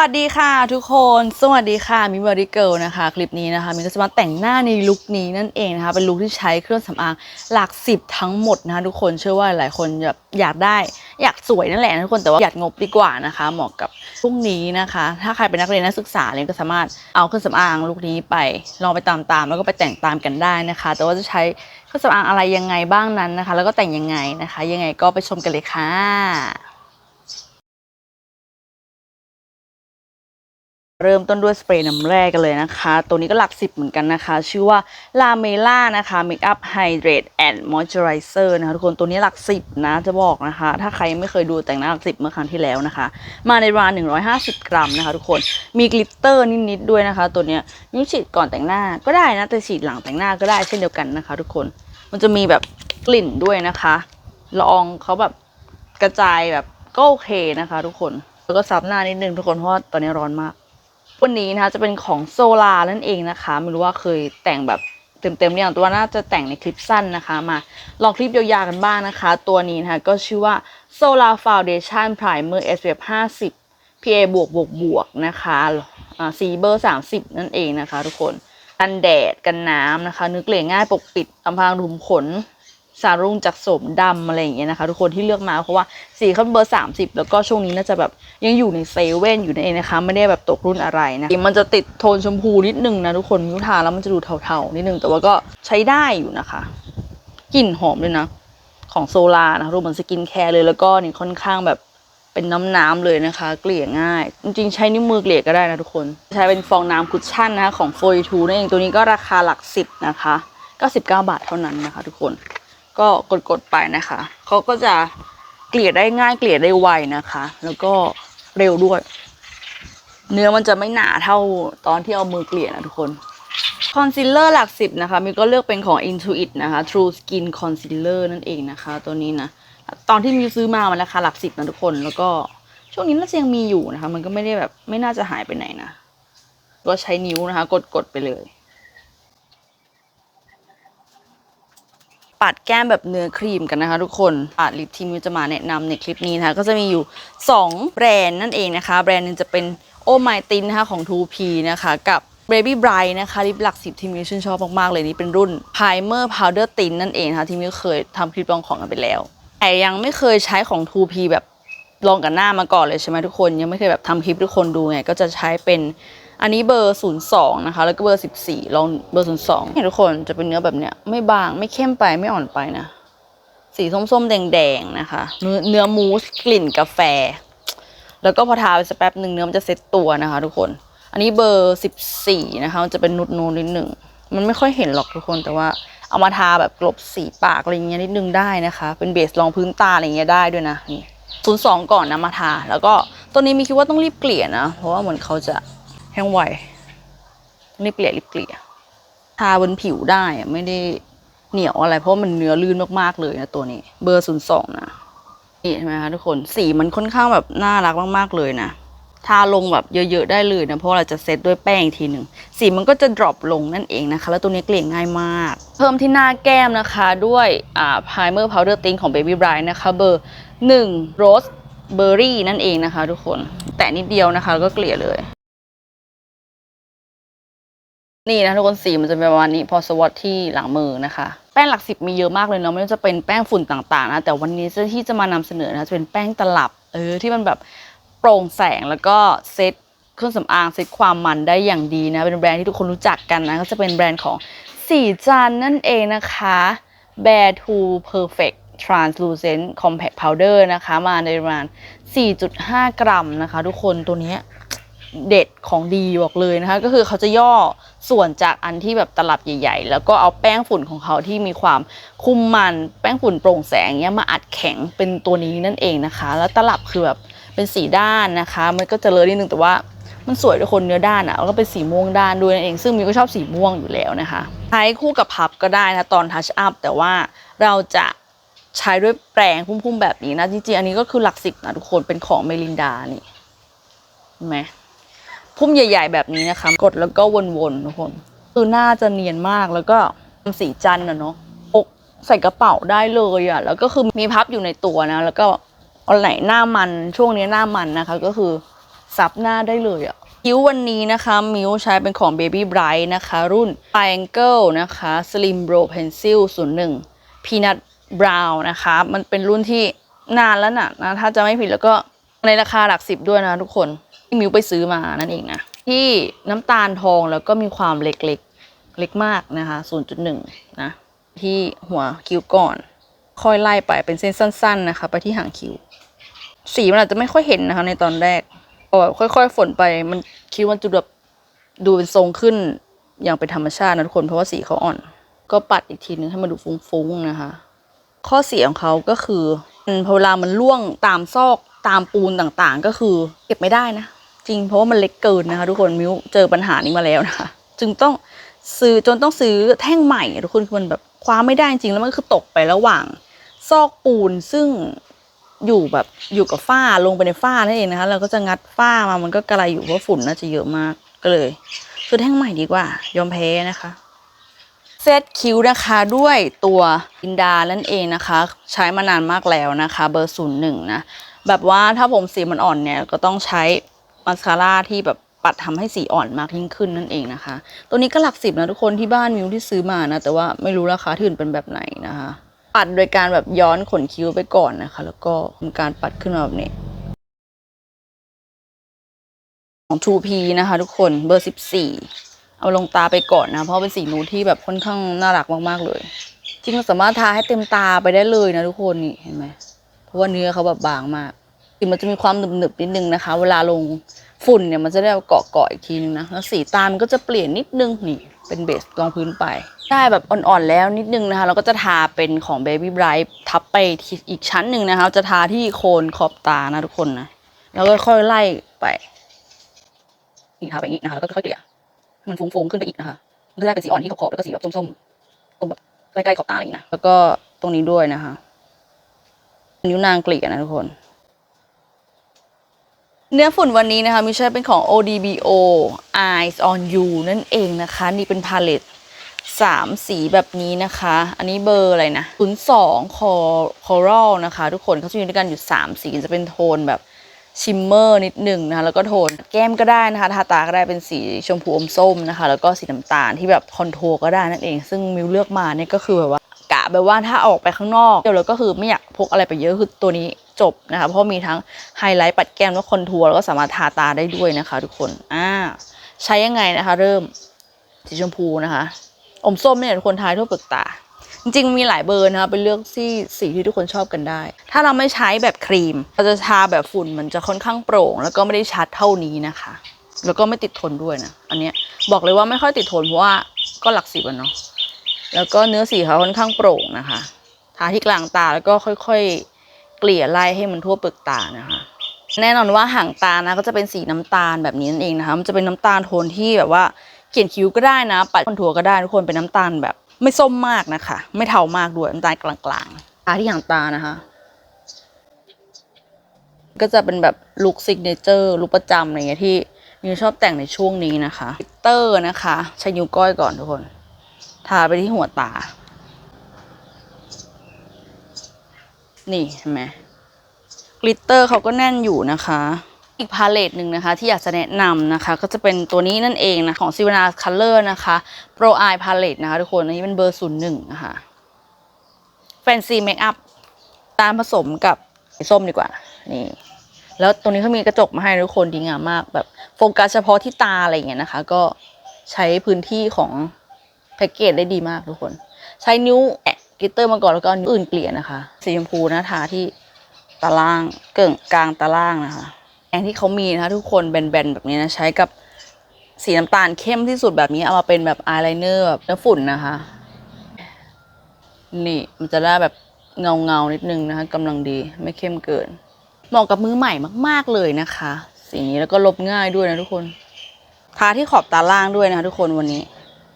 วัสดีค่ะทุกคน สวัสดีค่ะมิวอริเกิลนะคะ คลิปนี้นะคะมินก็จะมาแต่งหน้าในลุคนี้นั่นเองนะคะ เป็นลุคที่ใช้เครื่องสำอางหลักสิบทั้งหมดนะคะทุกคนเชื่อว่าหลายคนแบบอยากได้อยากสวยนั่นแหละทุกคนแต่ว่าอยากงบดีกว่านะคะ เหมาะกับพรุ่งนี้นะคะ ถ้าใครเป็นนักเรียนนักศึกษาเนี่ยก็สามารถเอาเครื่องสำอางลุคนี้ไปลองไปตามๆแล้วก็ไปแต่งตามกันได้นะคะ แต่ว่าจะใช้เครื่องสำอางอะไรยังไงบ้างนั้นนะคะ แล้วก็แต่งยังไงนะคะ ยังไงก็ไปชมกันเลยค่ะ เริ่มต้นด้วยสเปรย์น้ำแร่กันเลยนะคะ ตัวนี้ก็หลักสิบเหมือนกันนะคะ ชื่อว่า La Mela นะคะ Makeup Hydrate and Moisturizer นะคะทุกคน ตัวนี้หลักสิบนะ จะบอกนะคะ ถ้าใครไม่เคยดูแต่งหน้าหลักสิบเมื่อครั้งที่แล้วนะคะ มาในราา150 กรัมนะคะทุกคน มีกลิตเตอร์นิดๆด้วยนะคะ ตัวนี้ยยิ่ฉีดก่อนแต่งหน้าก็ได้นะ แต่ฉีดหลังแต่งหน้าก็ได้เช่นเดียวกันนะคะ ทุกคน มันจะมีแบบกลิ่นด้วยนะคะ ละอองเขาแบบกระจายแบบก็โอเคนะคะ ทุกคน แล้วก็ซับหน้านิดนึงทุกคน เพราะว่าตอนนี้ร้อนมาก วันนี้นะคะจะเป็นของโซลานั่นเองนะคะ ไม่รู้ว่าเคยแต่งแบบเต็มๆหรือยังตัวน่าจะแต่งในคลิปสั้นนะคะมาลองคลิปยาวๆกันบ้างนะคะ ตัวนี้นะคะก็ชื่อว่า Solar Foundation Primer SPF 50 PA บวกบวกบวกนะคะอ่าสีเบอร์ 30 นั่นเองนะคะ ทุกคนกันแดดกันน้ำนะคะ นึกเหลี่ยง่ายปกปิดอำพรางรุมขน สารุ่งจากโสมดำอะไรอย่างเงี้ยนะคะ ทุกคนที่เลือกมาเพราะว่าสีเขาเป็นเบอร์30แล้วก็ช่วงนี้น่าจะแบบยังอยู่ในเซเว่นอยู่ในนเองนะคะ ไม่ได้แบบตกรุ่นอะไรนะมันจะติดโทนชมพูนิดนึงนะทุกคนมิวทาแล้วมันจะดูเทาๆนิดนึงแต่ว่าก็ใช้ได้อยู่นะคะกลิ่นหอมเลยนะ ของโซลานะคะรูปเหมือนสกินแคร์เลยแล้วก็นี่ค่อนข้างแบบเป็นน้ำๆเลยนะคะ เกลี่ยง่าย จริงๆ ใช้นิ้วมือเกลี่ยก็ได้นะทุกคน ใช้เป็นฟองน้ำคุชชั่นนะคะของโฟยทูนั่นเองตัวนี้ก็ราคาหลักสิบนะคะ 99 บาทเท่านั้นนะคะ ทุกคน ก็กดๆไปนะคะเขาก็จะเกลี่ยได้ง่ายเกลี่ยได้ไวนะคะ แล้วก็เร็วด้วย เนื้อมันจะไม่หนาเท่าตอนที่เอามือเกลี่ยนะทุกคนคอนซีลเลอร์หลักสิบนะคะมิวก็เลือกเป็นของ Intuit นะคะ True Skin Concealer นั่นเองนะคะ ตัวนี้นะ ตอนที่มิวซื้อมามันราคาหลักสิบนะทุกคนแล้วก็ช่วงนี้น่าจะยังมีอยู่นะคะ มันก็ไม่ได้แบบไม่น่าจะหายไปไหนนะก็ใช้นิ้วนะคะ กดๆไปเลย ปัดแก้มแบบเนื้อครีมกันนะคะ ทุกคนปัดลิปที่มิวจะมาแนะนำในคลิปนี้นะคะก็จะมีอยู่ 2 แบรนด์นั่นเองนะคะ แบรนด์หนึงจะเป็นโอไมตินนะคะของ 2P นะคะกับ Baby Bright นะคะลิปหลักสิบที่มิวชื่นชอบมากๆเลยนี่เป็นรุ่น Primer Powder Tint นั่นเองนะคะที่มิวเคยทำคลิปลองของกันไปแล้วแต่ยังไม่เคยใช้ของ 2P แบบลองกับหน้ามาก่อนเลยใช่ไหมทุกคนยังไม่เคยแบบทำคลิปทุกคนดูไงก็จะใช้เป็น อันนี้เบอร์ 02 นะคะ แล้วก็เบอร์ 14 ลองเบอร์ 02เนี่ยทุกคนจะเป็นเนื้อแบบเนี้ยไม่บางไม่เข้มไปไม่อ่อนไปนะ สีส้มๆ แดงๆ นะคะ เนื้อเนื้อมูสกลิ่นกาแฟ แล้วก็พอทาไปสักแป๊บหนึ่งเนื้อมันจะเซ็ตตัวนะคะ ทุกคน อันนี้เบอร์ 14 นะคะ มันจะเป็นนุดนูนนิดหนึ่ง มันไม่ค่อยเห็นหรอกทุกคนแต่ว่าเอามาทาแบบกลบสีปากอะไรเงี้ยนิดนึงได้นะคะ เป็นเบสรองพื้นตาอะไรเงี้ยได้ด้วยนะนี่ศูนย์สองก่อนนะมาทา แล้วก็ตัวนี้มีคิดว่าต้องรีบเกลี่ยนะ เพราะว่าเหมือนเขาจะ แห้งไวต้องรีบเกลี่ยรีบเกลี่ยทาบนผิวได้ไม่ได้เหนียวอะไร เพราะมันเนื้อลื่นมากๆเลยนะตัวนี้ เบอร์ศูนย์สองนะนี่ใช่ไหมคะทุกคนสีมันค่อนข้างแบบน่ารักมากๆเลยนะทาลงแบบเยอะๆได้เลยนะเพราะเราจะเซตด้วยแป้งอีกทีหนึ่งสีมันก็จะดรอปลงนั่นเองนะคะ แล้วตัวนี้เกลี่ยง่ายมาก เพิ่มที่หน้าแก้มนะคะ ด้วยอ่า primer powder tint ของ baby bright นะคะ เบอร์1 rose berry นั่นเองนะคะ ทุกคน แต่นิดเดียวนะคะแล้วก็เกลี่ยเลย นี่นะทุกคนสีมันจะเป็นประมาณนี้พอสวอตที่หลังมือนะคะ แป้งหลักสิบมีเยอะมากเลยเนาะไม่ว่าจะเป็นแป้งฝุ่นต่างๆนะแต่วันนี้ที่จะมานำเสนอนะจะเป็นแป้งตลับเออที่มันแบบโปร่งแสงแล้วก็เซ็ตเครื่องสำอางเซ็ตความมันได้อย่างดีนะ เป็นแบรนด์ที่ทุกคนรู้จักกันนะ ก็จะเป็นแบรนด์ของสีจันนั่นเองนะคะ Bare to Perfect Translucent Compact Powder นะคะ มาในประมาณ 4.5 กรัมนะคะ ทุกคนตัวนี้ เด็ดของดีบอกเลยนะคะ ก็คือเขาจะย่อส่วนจากอันที่แบบตลับใหญ่ ๆ แล้วก็เอาแป้งฝุ่นของเขาที่มีความคุมมันแป้งฝุ่นโปร่งแสงเนี้ยมาอัดแข็งเป็นตัวนี้นั่นเองนะคะ แล้วตลับคือแบบเป็นสีด้านนะคะ มันก็จะเลอะนิดนึงแต่ว่ามันสวยทุกคนเนื้อด้านอะ่ะแล้วก็เป็นสีม่วงด้านด้วยนั่นเอง ซึ่งมิวก็ชอบสีม่วงอยู่แล้วนะคะใช้คู่กับพับก็ได้นะตอนทัชอัพแต่ว่าเราจะใช้ด้วยแปรงพุ่มๆแบบนี้นะจริงๆอันนี้ก็คือหลักสิบนะทุกคนเป็นของเมลินดานี่เห็นไหม พุ่มใหญ่ ๆ แบบนี้นะคะ กดแล้วก็วนๆทุกคนคือหน้าจะเนียนมากแล้วก็ทำสีจันนะเนาะอกใส่กระเป๋าได้เลยอะ่ะ แล้วก็คือมีพับอยู่ในตัวนะ แล้วก็เอาไหนหน้ามันช่วงนี้หน้ามันนะคะ ก็คือซับหน้าได้เลยอะคิ้ววันนี้นะคะมิวใช้เป็นของ Baby Bright นะคะ รุ่น Triangle นะคะ Slim Brow Pencil 01 Peanut Brown นะคะ มันเป็นรุ่นที่นานแล้วนะนะ ถ้าจะไม่ผิดแล้วก็ในราคาหลักสิบด้วยนะทุกคน ที่มิวไปซื้อมานั่นเองนะ ที่น้ำตาลทองแล้วก็มีความเล็กๆเล็กมากนะคะ 0.1 นะ ที่หัวคิ้วก่อน ค่อยไล่ไปเป็นเส้นสั้น ๆ นะคะ ไปที่หางคิ้ว สีมันอาจจะไม่ค่อยเห็นนะคะ ในตอนแรกพอแบบค่อย ๆ ฝนไปมันคิ้วมันจะแบบดูเป็นทรงขึ้นอย่างเป็นธรรมชาตินะทุกคนเพราะว่าสีเขาอ่อน ก็ปัดอีกทีนึงให้มันดูฟุ้งๆนะคะ ข้อเสียของเขาก็คือพอเวลามันล่วงตามซอกตามปูนต่างๆ ก็คือเก็บไม่ได้นะ จริงเพราะว่ามันเล็กเกินนะคะ ทุกคนมิวเจอปัญหานี้มาแล้วนะคะ จึงต้องซื้อจนต้องซื้อแท่งใหม่ ทุกคนคือมันแบบคว้าไม่ได้จริงแล้วมันคือตกไประหว่าง ซอกปูนซึ่งอยู่แบบอยู่กับฝ้าลงไปในฝ้านั่นเองนะคะเราก็จะงัดฝ้ามามันก็กระไรอยู่เพราะฝุ่นน่าจะเยอะมากก็เลยซื้อแท่งใหม่ดีกว่า ยอมแพ้นะคะเซตคิ้วนะคะด้วยตัวอินดานั่นเองนะคะ ใช้มานานมากแล้วนะคะ เบอร์ศูนย์หนึ่งนะแบบว่าถ้าผมสีมันอ่อนเนี่ยก็ต้องใช้ มาสคาร่าที่แบบปัดทำให้สีอ่อนมากยิ่งขึ้นนั่นเองนะคะ ตัวนี้ก็หลักสิบนะทุกคนที่บ้านมิวที่ซื้อมานะ แต่ว่าไม่รู้ราคาที่อื่นเป็นแบบไหนนะคะ ปัดโดยการแบบย้อนขนคิ้วไปก่อนนะคะ แล้วก็ทำการปัดขึ้นมาแบบนี้ของ 2P นะคะ ทุกคนเบอร์ 14 เอาลงตาไปก่อนนะ เพราะเป็นสีนูที่แบบค่อนข้างน่ารักมากๆเลย จริงเราสามารถทาให้เต็มตาไปได้เลยนะทุกคนนี่เห็นไหมเพราะว่าเนื้อเขาแบบบางมาก จริงมันจะมีความหนึบๆนิดนึงนะคะ เวลาลงฝุ่นเนี่ยมันจะได้เกาะเกาะๆอีกทีนึงนะแล้วสีตา มันก็จะเปลี่ยนนิดนึงนี่เป็นเบสรองพื้นไป ได้แบบอ่อนๆแล้วนิดนึงนะคะ เราก็จะทาเป็นของ Baby Bright ทับไปอีกชั้นหนึ่งนะคะ จะทาที่โคนขอบตานะทุกคนนะแล้วก็ค่อยไล่ไปนี่ทาไปอย่างนี้นะคะแล้วก็ค่อยเกลี่ยมันฟุ้งๆขึ้นไปอีกนะคะมันจะได้เป็นสีอ่อนที่ขอบๆแล้วก็สีแบบส้มๆตรงแบบใกล้ๆขอบตาอย่างนี้นะแล้วก็ตรงนี้ด้วยนะคะ นิ้วนางเกลี่ยนะทุกคน เนื้อฝุ่นวันนี้นะคะมิใช่เป็นของ ODBO Eyes on You นั่นเองนะคะ นี่เป็นพาเลตสามสีแบบนี้นะคะ อันนี้เบอร์อะไรนะศูนย์สองคอคอรัลนะคะ ทุกคนเขาจะมีด้วยกันอยู่สามสีจะเป็นโทนแบบชิมเมอร์นิดหนึ่งนะคะแล้วก็โทนแก้มก็ได้นะคะทาตาก็ได้เป็นสีชมพูอมส้มนะคะ แล้วก็สีน้ำตาลที่แบบคอนโทรก็ได้นั่นเอง ซึ่งมิวเลือกมาเนี่ยก็คือแบบว่าะแบบว่าถ้าออกไปข้างนอกเดี๋ยวเราก็คือไม่อยากพกอะไรไปเยอะคือตัวนี้จบนะคะเพราะมีทั้งไฮไลท์ปัดแก้มแล้วคอนทัวร์แล้วก็สามารถทาตาได้ด้วยนะคะ ทุกคนอ่าใช้ยังไงนะคะ เริ่มสีชมพูนะคะอมส้มเนี่ยทุกคนทายทั่วเปลือกตา จริงๆมีหลายเบอร์นะคะเป็นเลือกที่สีที่ทุกคนชอบกันได้ ถ้าเราไม่ใช้แบบครีม เราจะทาแบบฝุ่นมันจะค่อนข้างโปร่ง แล้วก็ไม่ได้ชัดเท่านี้นะคะ แล้วก็ไม่ติดทนด้วยนะอันเนี้ยบอกเลยว่าไม่ค่อยติดทนเพราะว่าก็หลักสิบอะเนาะ แล้วก็เนื้อสีเขาค่อนข้างโปร่งนะคะ ทาที่กลางตาแล้วก็ค่อยๆ เกลี่ยไล่ให้มันทั่วเปลือกตานะคะ แน่นอนว่าหางตานะก็จะเป็นสีน้ำตาลแบบนี้นั่นเองนะคะมันจะเป็นน้ำตาลโทนที่แบบว่าเขียนคิ้วก็ได้นะ ปัดคอนทัวร์ก็ได้ทุกคนเป็นน้ำตาลแบบ ไม่ส้มมากนะคะ ไม่เทามากด้วยน้ำตาลกลางๆทาที่หางตานะคะ ก็จะเป็นแบบลุคซิกเนเจอร์ลุคประจำอะไรเงี้ยที่มิวชอบแต่งในช่วงนี้นะคะกลิเตอร์นะคะใช้นิ้วก้อยก่อนทุกคน ทาไปที่หัวตา นี่เห็นไหมกลิตเตอร์เขาก็แน่นอยู่นะคะ อีกพาเลตหนึ่งนะคะ ที่อยากจะแนะนำนะคะ ก็จะเป็นตัวนี้นั่นเองนะ ของ s i v a n a Color นะคะ Pro Eye Palette นะคะทุกคน อันนี้เป็นเบอร์ 01 นะคะ Fancy Makeup ตามผสมกับสีส้มดีกว่า นี่แล้วตรงนี้เขามีกระจกมาให้ทุกคนดีงามมาก แบบโฟกัสเฉพาะที่ตาอะไรอย่างเงี้ยนะคะ ก็ใช้พื้นที่ของ แพ็กเกจได้ดีมากทุกคน ใช้นิ้วแอะกิตเตอร์มาก่อนแล้วก็เอานิ้วอื่นเกลี่ยนะคะ สีชมพูนะทาที่ตาล่างเกิ่งกลางตาล่างนะคะแองที่เขามีนะคะทุกคนแบนๆแบบนี้นะใช้กับสีน้ำตาลเข้มที่สุดแบบนี้เอามาเป็นแบบอายไลเนอร์แบบเนื้อฝุ่นนะคะ นี่มันจะได้แบบเงาเงานิดนึงนะคะกำลังดีไม่เข้มเกินเหมาะกับมือใหม่มากๆเลยนะคะ สีนี้แล้วก็ลบง่ายด้วยนะทุกคน ทาที่ขอบตาล่างด้วยนะคะทุกคนวันนี้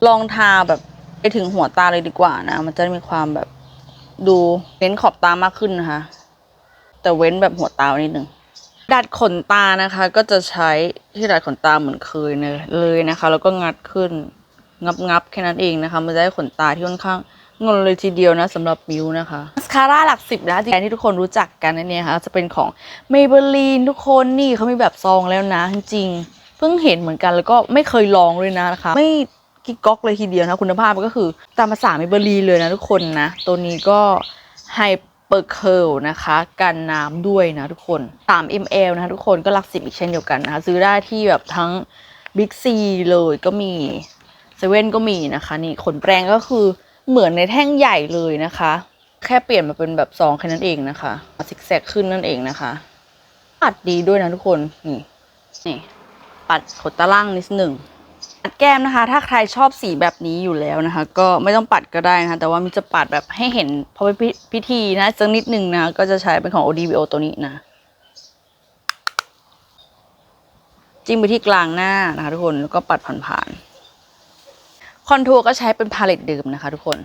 ลองทาแบบไปถึงหัวตาเลยดีกว่านะ มันจะมีความแบบดูเน้นขอบตามากขึ้นนะคะ แต่เว้นแบบหัวตานิดนึงดัดขนตานะคะ ก็จะใช้ที่ดัดขนตาเหมือนเคยเลยนะคะ แล้วก็งัดขึ้นงับงับแค่นั้นเองนะคะ มันจะได้ขนตาที่ค่อนข้างเงินเลยทีเดียวนะสำหรับมิวนะคะมาสคาร่าหลักสิบนะที่แบรนด์ที่ทุกคนรู้จักกันนั่นเองค่ะจะเป็นของ Maybelline ทุกคนนี่เขามีแบบซองแล้วนะจริงๆเพิ่งเห็นเหมือนกันแล้วก็ไม่เคยลองเลยนะนะคะ ไม่ กิ๊กก๊อกเลยทีเดียวนะ คุณภาพก็คือตามภาษา Maybelline เลยนะทุกคนนะ ตัวนี้ก็ไฮเปอร์เคิลนะคะ กันน้ำด้วยนะทุกคน 3 ml นะคะทุกคนก็หลักสิบอีกเช่นเดียวกันนะคะ ซื้อได้ที่แบบทั้ง Big C เลยก็มีเซเว่นก็มีนะคะ นี่ขนแปรงก็คือเหมือนในแท่งใหญ่เลยนะคะ แค่เปลี่ยนมาเป็นแบบซองแค่นั้นเองนะคะซิกแซกขึ้นนั่นเองนะคะปัดดีด้วยนะทุกคนนี่นี่ปัดขนตาล่างนิดหนึ่ง ปัดแก้มนะคะ ถ้าใครชอบสีแบบนี้อยู่แล้วนะคะ ก็ไม่ต้องปัดก็ได้นะคะแต่ว่ามิจะปัดแบบให้เห็นพอเป็นพิธีนะสักนิดหนึ่งนะก็จะใช้เป็นของ ODVO ตัวนี้นะจิ้มไปที่กลางหน้านะคะทุกคนแล้วก็ปัดผ่านๆคอนทัวร์ก็ใช้เป็นพาเลตเดิมนะคะ ทุกคน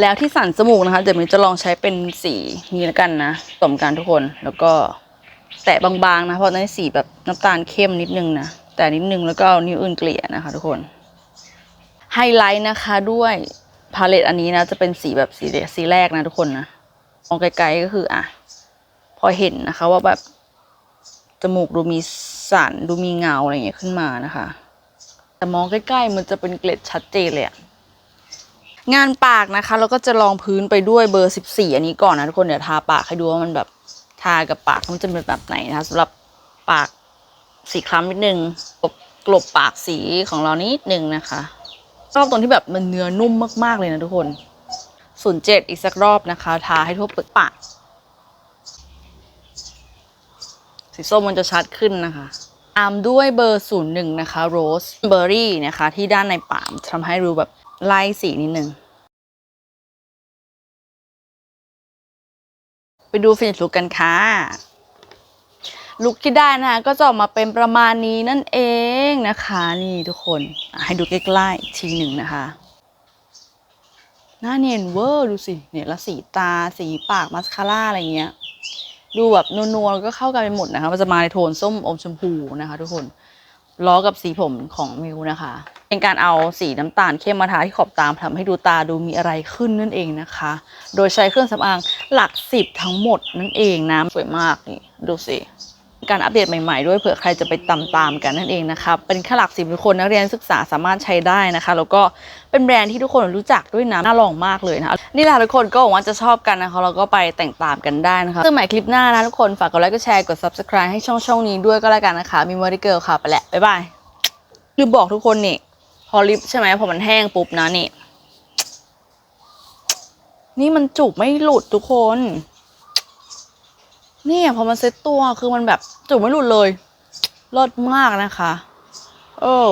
แล้วที่สันจมูกนะคะเดี๋ยวมิจะลองใช้เป็นสีนี้แล้วกันนะสมกันทุกคนแล้วก็ แตะบางๆนะ เพราะในสีแบบน้ำตาลเข้มนิดนึงนะ แต่นิดนึงแล้วก็เอานิ้วอื่นเกลี่ยนะคะทุกคน ไฮไลท์นะคะด้วยพาเลตอันนี้นะ จะเป็นสีแบบสีสีแรกนะทุกคนนะมองไกลๆก็คืออะ พอเห็นนะคะว่าแบบ จมูกดูมีสันดูมีเงาอะไรอย่างเงี้ยขึ้นมานะคะ แต่มองใกล้ๆมันจะเป็นเกล็ดชัดเจนเลยอะงานปากนะคะ เราก็จะลองพื้นไปด้วยเบอร์ 14 อันนี้ก่อนนะทุกคนเดี๋ยวทาปากให้ดูว่ามันแบบ ทากับปากมันจะเป็นแบบไหนนะคะสำหรับปากสีคล้ำนิดนึงกลบกลบปากสีของเรานิดนึงนะคะชอบตรงที่แบบมันเนื้อนุ่มมากๆเลยนะทุกคนศูนย์เจ็ดอีกสักรอบนะคะ ทาให้ทั่วเปลือกปากสีส้มมันจะชัดขึ้นนะคะตามด้วยเบอร์ศูนย์หนึ่งนะคะโรสเบอร์รี่นะคะ ที่ด้านในปากทำให้ดูแบบไล่สีนิดนึง ไปดูฟินิชลุกกันค่ะลุกที่ได้นะคะก็จะออกมาเป็นประมาณนี้นั่นเองนะคะ นี่ทุกคนให้ดูใกล้ๆทีหนึ่งนะคะหน้าเนียนเวอร์ดูสิเนี่ยล้วสีตาสีปากมาสคาร่าอะไรเงี้ย ดูแบบนัวๆแล้วก็เข้ากันไปหมดนะคะ มันจะมาในโทนส้มอมชมพูนะคะ ทุกคนล้อกับสีผมของมิวนะคะ เป็นการเอาสีน้ำตาลเข้มมาทาที่ขอบตาทำให้ดูตาดูมีอะไรขึ้นนั่นเองนะคะ โดยใช้เครื่องสำอางหลักสิบทั้งหมดนั่นเองนะสวยมากนี่ดูสิการอัปเดตใหม่ๆด้วยเผื่อใครจะไปตามตามๆกันนั่นเองนะคะเป็นแค่หลักสิบทุกคนนักเรียนศึกษาสามารถใช้ได้นะคะ แล้วก็เป็นแบรนด์ที่ทุกคนรู้จักด้วยนะน่าลองมากเลยนะคะนี่แหละทุกคนก็หวังว่าจะชอบกันนะคะแล้วก็ไปแต่งตามกันได้นะคะซึ่งใหม่คลิปหน้านะทุกคนฝากกดไลค์กดแชร์กด subscribe ให้ช่องช่องนี้ด้วยก็แล้วกันนะคะมีมอริเกิลค่ะไปแหละบ๊ายบายลืมบอกทุกคนนี่ อลิปใช่ไหมพอมันแห้งปุ๊บนะนี่ นี่มันจุบไม่หลุดทุกคน เนี่ยพอมันเซ็ตตัวคือมันแบบจุบไม่หลุดเลยเลิศมากนะคะ เออ